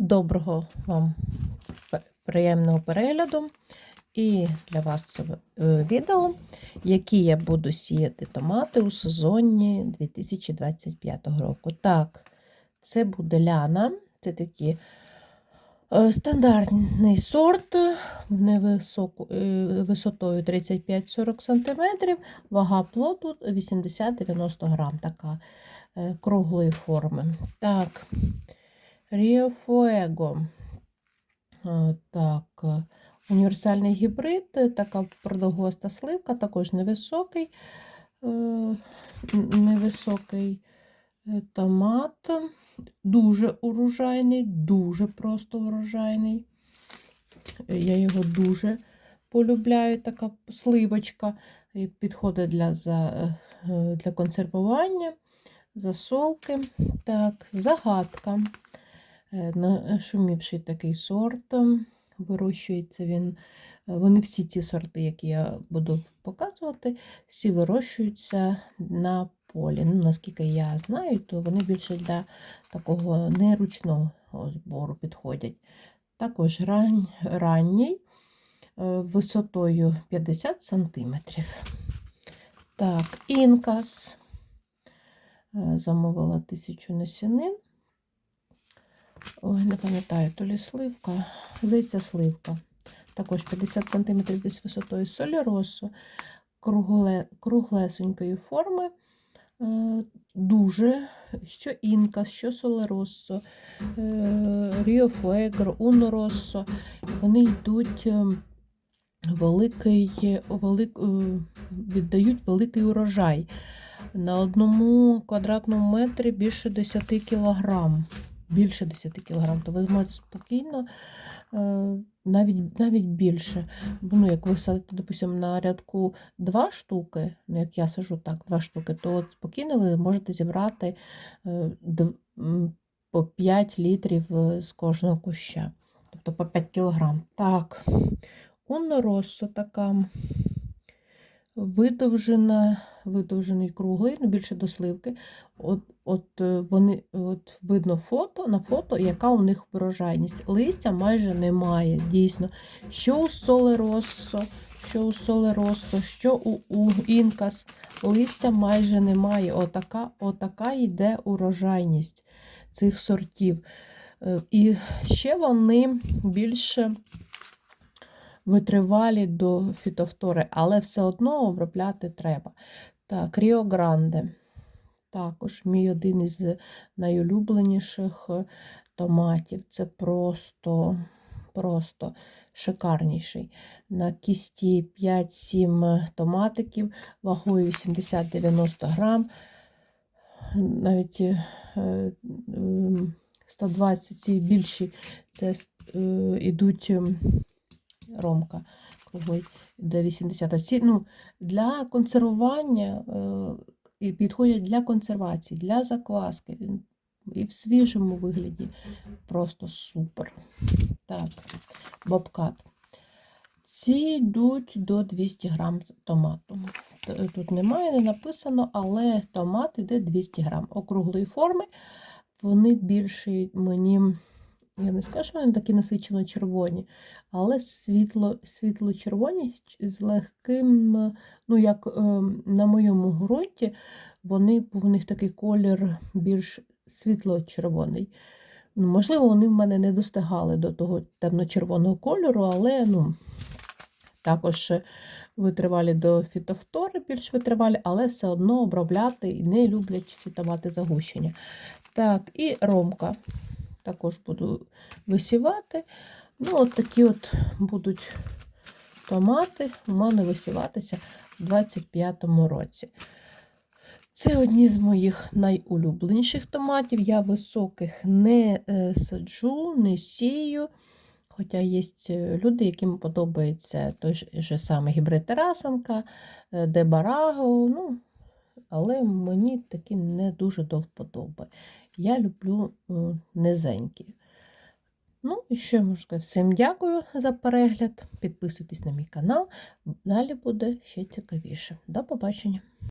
Доброго вам приємного перегляду. І для вас це е, відео, які я буду сіяти томати у сезоні 2025 року. Так, це буде ляна, це такі е, стандартний сорт е, висотою 35-40 см, вага плоду 80-90 грам, така круглої форми. Так, Fuego. Е, Так, е, універсальний гібрид, е, така продовгоста сливка, також невисокий, е, невисокий томат, дуже урожайний, дуже просто урожайний. Я його дуже полюбляю, така сливочка. Підходить для, за, для консервування, засолки. Так, загадка. Е, Нашумівший такий сорт. Вирощується він. е, Вони всі ці сорти, які я буду показувати, всі вирощуються на полі. Ну, наскільки я знаю, то вони більше для такого неручного збору підходять. Також рань, ранній, е, висотою 50 см. Так, інкас. Замовила тисячу насінин. Ой, не пам'ятаю, то лі сливка, здається, сливка. Також 50 см десь висотою соліросу, кругле, круглесенької форми. Е, Дуже, що інка, що солероссо, Ріо Фуегро, Уно Вони йдуть е, великий, велик, е, віддають великий урожай. На одному квадратному метрі більше 10 кілограм. Більше 10 кілограм, то ви можете спокійно, е, навіть, навіть більше. Ну, як ви садите, допустимо, на рядку 2 штуки, ну, як я сажу так, 2 штуки, то от спокійно ви можете зібрати е, по 5 літрів е, з кожного куща. Тобто по 5 кілограм. Так, Уноросо така видовжена, видовжений круглий, ну більше до сливки. От, от е, вони от видно фото на фото, яка у них врожайність. Листя майже немає. Дійсно, що у Солероссо, що у Солероссо, що у, у Інкас, листя майже немає. Отака, отака йде урожайність цих сортів. Е, І ще вони більше витривалі до фітофтори, але все одно обробляти треба. Так, Ріо Гранде. Також мій один із найулюбленіших е, томатів. Це просто, просто шикарніший. На кісті 5-7 томатиків, вагою 80-90 грам. Навіть е, е, 120 ці більші це ідуть ем, ромка круглий до 80. Ну, для консервування е, і підходять для консервації, для закваски. І в свіжому вигляді просто супер. Так, бобкат. Ці йдуть до 200 грам томату. Тут немає, не написано, але томат іде 200 грам. Округлої форми. Вони більше мені, я не скажу, що вони такі насичено червоні, але світло, світло-червоні з- легким, ну як е, на моєму ґрунті, вони, в них такий колір більш світло-червоний. Ну, Можливо, вони в мене не достигали до того темно-червоного кольору, але ну, також витривалі до фітофтори, більш витривалі, але все одно обробляти і не люблять ці томати загущення. Так, і ромка також буду висівати. Ну, от такі от будуть томати у мене висіватися у 25-му році. Це одні з моїх найулюбленіших томатів. Я високих не е, саджу, не сію. Хоча є люди, яким подобається той же самий гібрид Тарасенка, е, Дебараго, ну, але мені такі не дуже до вподоби. Я люблю низенькі. Ну, і що я можу сказати? Всім дякую за перегляд. Підписуйтесь на мій канал. Далі буде ще цікавіше. До побачення!